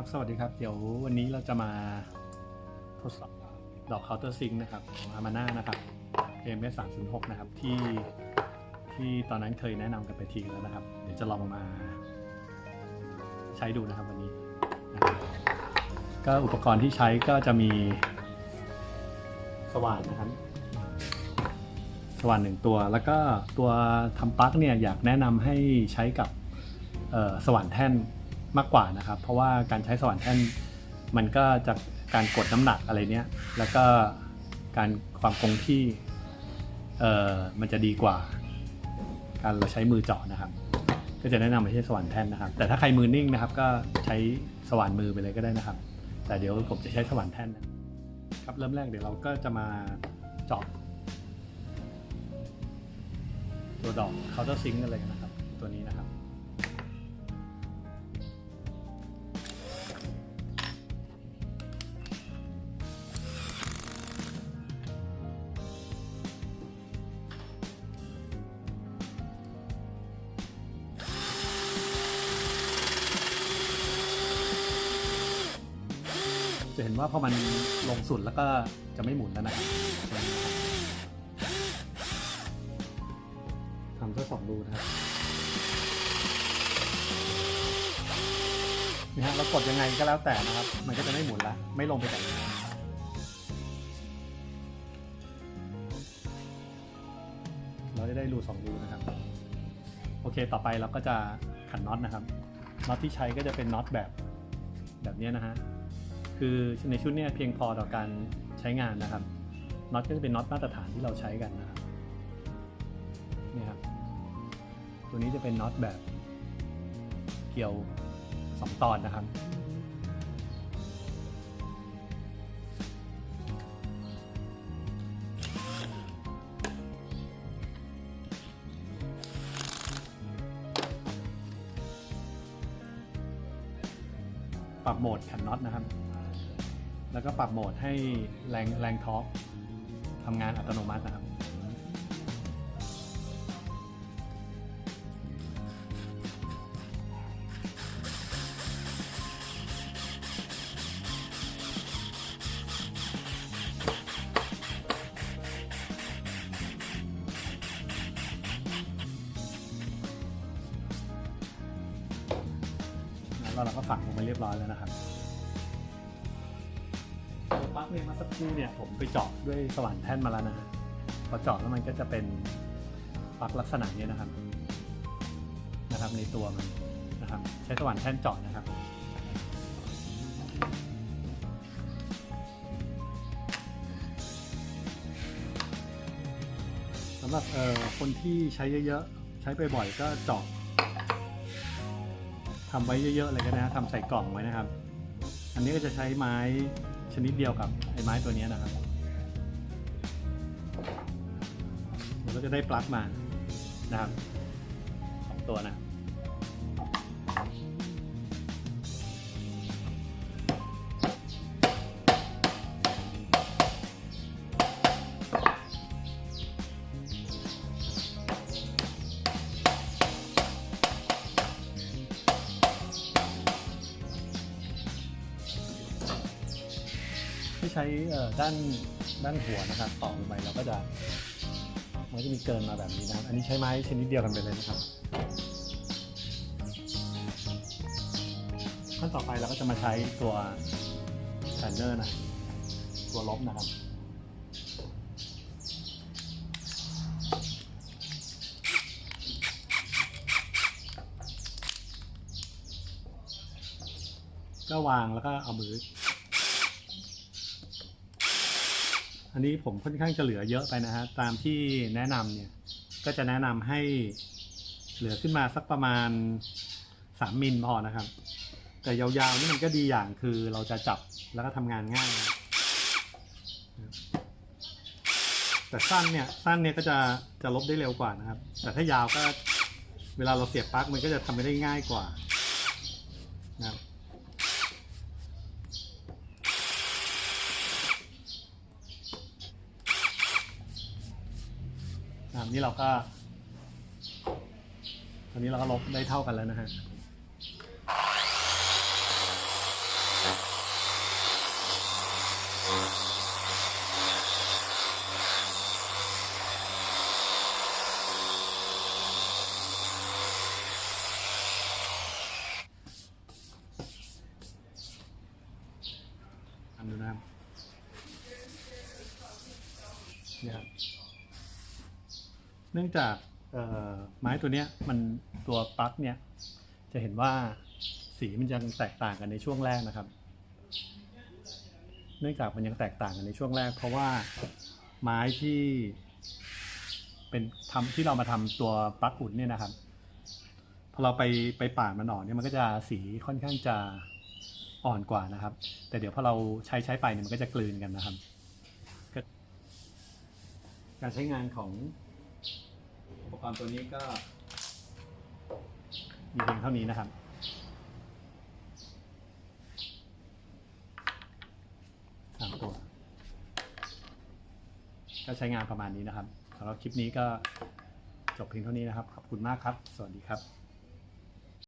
ครับ สวัสดีครับ เดี๋ยววันนี้เราจะมาทดสอบดอกเคาน์เตอร์ซิงนะครับของอามาน่านะครับ AMS 306นะครับที่ที่ตอนนั้นเคยแนะนำกันไปทีแล้วนะครับ เดี๋ยวจะลองมาใช้ดูนะครับวันนี้นะครับก็อุปกรณ์ที่ใช้ก็จะมีสว่านนะครับ สว่านหนึ่งตัว แล้วก็ตัวทำปลั๊กเนี่ยอยากแนะนำให้ใช้กับสว่านแท่น มากกว่านะครับ เพราะว่าการใช้สว่านแท่นมันก็จะการกดน้ำหนักอะไรเนี้ยแล้วก็การความคงที่เอ่อมันจะดีกว่า การเราใช้มือเจาะนะครับ ก็จะแนะนำให้ใช้สว่านแท่นนะครับ แต่ถ้าใครมือนิ่งนะครับ ก็ใช้สว่านมือไปเลยก็ได้นะครับ แต่เดี๋ยวผมจะใช้สว่านแท่นนะครับเริ่มแรกเดี๋ยวเราก็จะมาเจาะตัวดอกเคาน์เตอร์ซิงกันเลยนะครับ ตัวนี้นะครับ จะเห็นว่าพอมันลงสุดแล้วก็จะไม่หมุนแล้วนะครับทำสักสองรูนะครับนี่ฮะเรากดยังไงก็แล้วแต่นะครับ มันก็จะไม่หมุนละไม่ลงไปแต่น้ำเราจะได้รูสองรูนะครับ โอเคต่อไปเราก็จะขันน็อตนะครับน็อตที่ใช้ก็จะเป็นน็อตแบบแบบนี้นะฮะ คือในชุดนี้เพียงพอต่อการใช้งานนะครับน็อตก็จะเป็นน็อตมาตรฐานที่เราใช้กันนะครับนี่ครับตัวนี้จะเป็นน็อตแบบเกี่ยว 2 ตอนนะครับปรับโหมดขันน็อตนะครับ แล้วก็ปรับโหมดให้แรงแรงท็อร์กทำงานอัตโนมัตินะครับ แล้วเราก็ฝังลงไปเรียบร้อยแล้วนะครับ ปลั๊กเนี่ยมาสักครู่เนี่ยผมไปเจาะด้วยสว่านแท่นมาแล้วนะฮะพอเจาะแล้วมันก็จะเป็นปลั๊กลักษณะนี้นะครับนะครับ ในตัวมันนะครับ ใช้สว่านแท่นเจาะนะครับสำหรับเอ่อคนที่ใช้เยอะๆ ใช้บ่อยๆก็เจาะทำไว้เยอะๆเลยก็ได้นะทำใส่กล่องไว้นะครับ อันนี้ก็จะใช้ไม้ นิดเดียวกับไอ้ไม้ตัวนี้นะครับเราก็จะได้ปลั๊กมานะครับสองตัวนะ ช้ด้านด้านหัวนะครับต่อลงไปเราก็จะมันจะมีเกินมาแบบนี้นะครับ อันนี้ใช้ไม้ชนิดเดียวกันไปเลยนะครับ ขั้นต่อไปเราก็จะมาใช้ตัวแซนเนอร์นะตัวลบนะครับก็วางแล้วก็เอามือ อันนี้ผมค่อนข้างจะเหลือเยอะไปนะฮะตามที่แนะนำเนี่ยก็จะแนะนำให้เหลือขึ้นมาสักประมาณ 3 มิลพอนะครับ แต่ยาวๆนี่มันก็ดีอย่างคือเราจะจับแล้วก็ทำงานง่ายนะแต่สั้นเนี่ยสั้นเนี่ยก็จะจะลบได้เร็วกว่านะครับ แต่ถ้ายาวก็เวลาเราเสียบปลั๊กมันก็จะทำได้ง่ายกว่านะครับ อันนี้เราก็ตอนนี้เราก็ลบได้เท่ากันแล้วนะฮะทำดูนะครับเนี่ย นื่องจากไม้ตัวเนี้ยมันตัวปลั๊กเนี่ยจะเห็นว่าสีมันยังแตกต่างกันในช่วงแรกนะครับ เนื่องจากมันยังแตกต่างกันในช่วงแรก เพราะว่าไม้ที่เป็นทำที่เรามาทำตัวปลั๊กอุ่นเนี่ยนะครับพอเราไปไปป่าดมันออกเนี่ยมันก็จะสีค่อนข้างจะอ่อนกว่านะครับ แต่เดี๋ยวพอเราใช้ใช้ไปเนี่ยมันก็จะกลืนกันนะครับ การใช้งานของ อุปกรณ์ตัวนี้ก็มีเพียงเท่านี้นะครับ สามตัว ก็ใช้งานประมาณนี้นะครับสำหรับคลิปนี้ก็จบเพียงเท่านี้นะครับ ขอบคุณมากครับ สวัสดีครับ